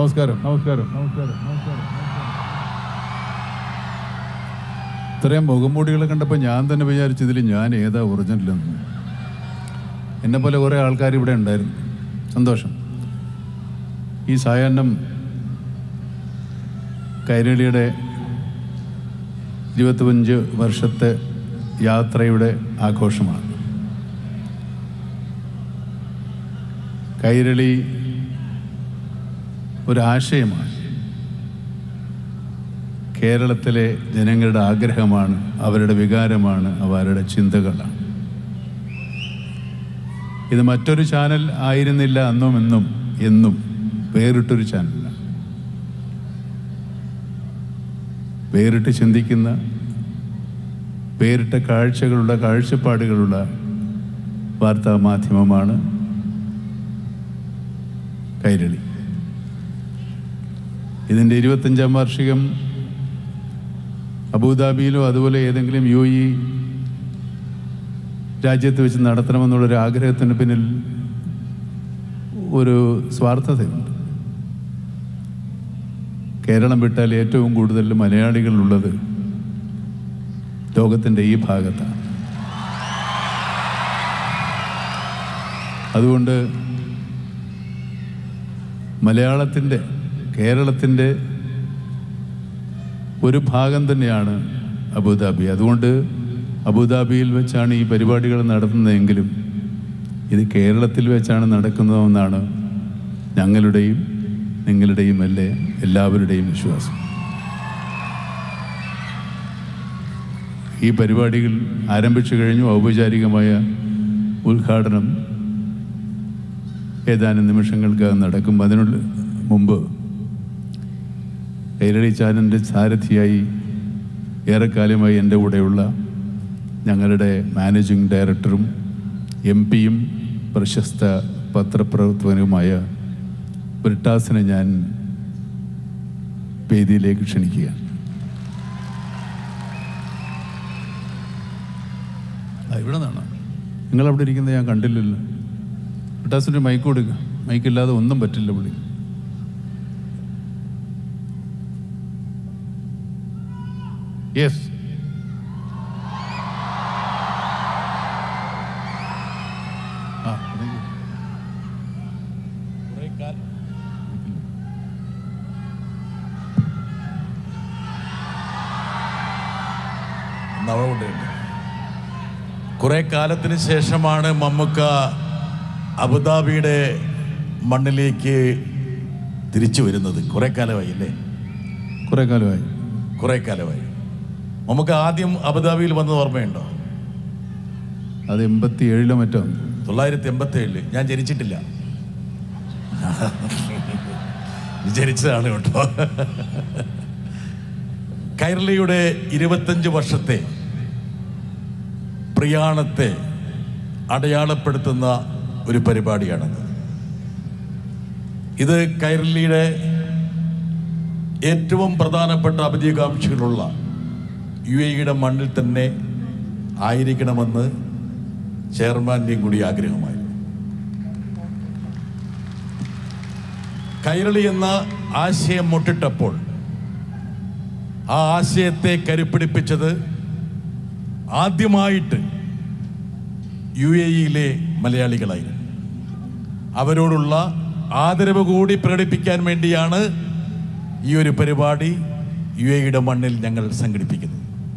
നമസ്കാരം. നമസ്കാരം. നമസ്കാരം. നമസ്കാരം. ഇത്രയും മുഖംമൂടികളെ കണ്ടപ്പോൾ ഞാൻ തന്നെ വിചാരിച്ചു ഇതിൽ ഞാൻ ഏതാ ഒറിജിനലെന്ന് എന്നെ. പോലെ കുറേ ആൾക്കാർ ഇവിടെ ഉണ്ടായിരുന്നു. സന്തോഷം. ഈ സായാഹ്നം കൈരളിയുടെ ഇരുപത്തിയഞ്ച് വർഷത്തെ യാത്രയുടെ ആഘോഷമാണ്. കൈരളി ഒരാശയമാണ്. കേരളത്തിലെ ജനങ്ങളുടെ ആഗ്രഹമാണ് അവരുടെ വികാരമാണ് അവരുടെ ചിന്തകളാണ്. ഇത് മറ്റൊരു ചാനൽ ആയിരുന്നില്ല അന്നും എന്നും എന്നും വേറിട്ടൊരു ചാനലാണ്. വേറിട്ട് ചിന്തിക്കുന്ന വേറിട്ട കാഴ്ചകളുള്ള കാഴ്ചപ്പാടുകളുള്ള വാർത്താ മാധ്യമമാണ് കൈരളി. ഇതിന്റെ ഇരുപത്തഞ്ചാം വാർഷികം അബുദാബിയിലോ അതുപോലെ ഏതെങ്കിലും യു ഇ രാജ്യത്ത് വെച്ച് നടത്തണമെന്നുള്ളൊരു ആഗ്രഹത്തിന് പിന്നിൽ ഒരു സ്വാർത്ഥതയുണ്ട്. കേരളം വിട്ടാൽ ഏറ്റവും കൂടുതൽ മലയാളികളുള്ളത് ലോകത്തിന്റെ ഈ ഭാഗത്താണ്. അതുകൊണ്ട് മലയാളത്തിന്റെ കേരളത്തിന്റെ ഒരു ഭാഗം തന്നെയാണ് അബുദാബി. അതുകൊണ്ട് അബുദാബിയിൽ വെച്ചാണ് ഈ പരിപാടികൾ നടത്തുന്നതെങ്കിലും ഇത് കേരളത്തിൽ വെച്ചാണ് നടക്കുന്നതെന്നാണ് ഞങ്ങളുടെയും നിങ്ങളുടെയും അല്ലേ എല്ലാവരുടെയും വിശ്വാസം. ഈ പരിപാടികൾ ആരംഭിച്ചു കഴിഞ്ഞു. ഔപചാരികമായ ഉദ്ഘാടനം ഏതാനും നിമിഷങ്ങൾക്കകം നടക്കും. അതിനുള്ള മുമ്പ് കൈരളി ചാനലിന്റെ സാരഥിയായി ഏറെക്കാലമായി എന്റെ കൂടെയുള്ള ഞങ്ങളുടെ മാനേജിംഗ് ഡയറക്ടറും എം പിയും പ്രശസ്ത പത്രപ്രവർത്തകനുമായ ബ്രിട്ടാസിനെ ഞാൻ വേദിയിലേക്ക് ക്ഷണിക്കുകയാണ്. ഇവിടെ നിന്നാണ്? നിങ്ങളവിടെ ഇരിക്കുന്നത് ഞാൻ കണ്ടില്ലല്ലോ. ബ്രിട്ടാസിന്റെ മൈക്ക് കൊടുക്കുക മൈക്കില്ലാതെ ഒന്നും പറ്റില്ല പുള്ളി. You. നവമുണ്ട് കുറെ കാലത്തിന് ശേഷമാണ് മമ്മുക്ക അബുദാബിയുടെ മണ്ണിലേക്ക് തിരിച്ചു വരുന്നത്. കുറെ കാലമായി അല്ലേ? കുറെ കാലമായി. കുറെ കാലമായി. മമ്മൂക്ക ആദ്യം അബുദാബിയിൽ വന്നത് ഓർമ്മയുണ്ടോ? അത് എൺപത്തി ഏഴിലോ മറ്റോ? തൊള്ളായിരത്തി എൺപത്തി ഏഴിൽ ഞാൻ ജനിച്ചിട്ടില്ല. ജനിച്ചതാണ് കേട്ടോ. കൈരളിയുടെ ഇരുപത്തഞ്ച് വർഷത്തെ പ്രയാണത്തെ അടയാളപ്പെടുത്തുന്ന ഒരു പരിപാടിയാണത്. ഇത് കൈരളിയുടെ ഏറ്റവും പ്രധാനപ്പെട്ട അഭിജയകാംക്ഷികളുള്ള യു എയുടെ മണ്ണിൽ തന്നെ ആയിരിക്കണമെന്ന് ചെയർമാന്റെയും കൂടി ആഗ്രഹമായി കൈരളി എന്ന ആശയം മുട്ടിട്ടപ്പോൾ ആ ആശയത്തെ കരുപ്പിടിപ്പിച്ചത് ആദ്യമായിട്ട് യു എ ഇയിലെ മലയാളികളായിരുന്നു. അവരോടുള്ള ആദരവ് കൂടി പ്രകടിപ്പിക്കാൻ വേണ്ടിയാണ് ഈ ഒരു പരിപാടി യു എയുടെ മണ്ണിൽ ഞങ്ങൾ സംഘടിപ്പിക്കുന്നത്.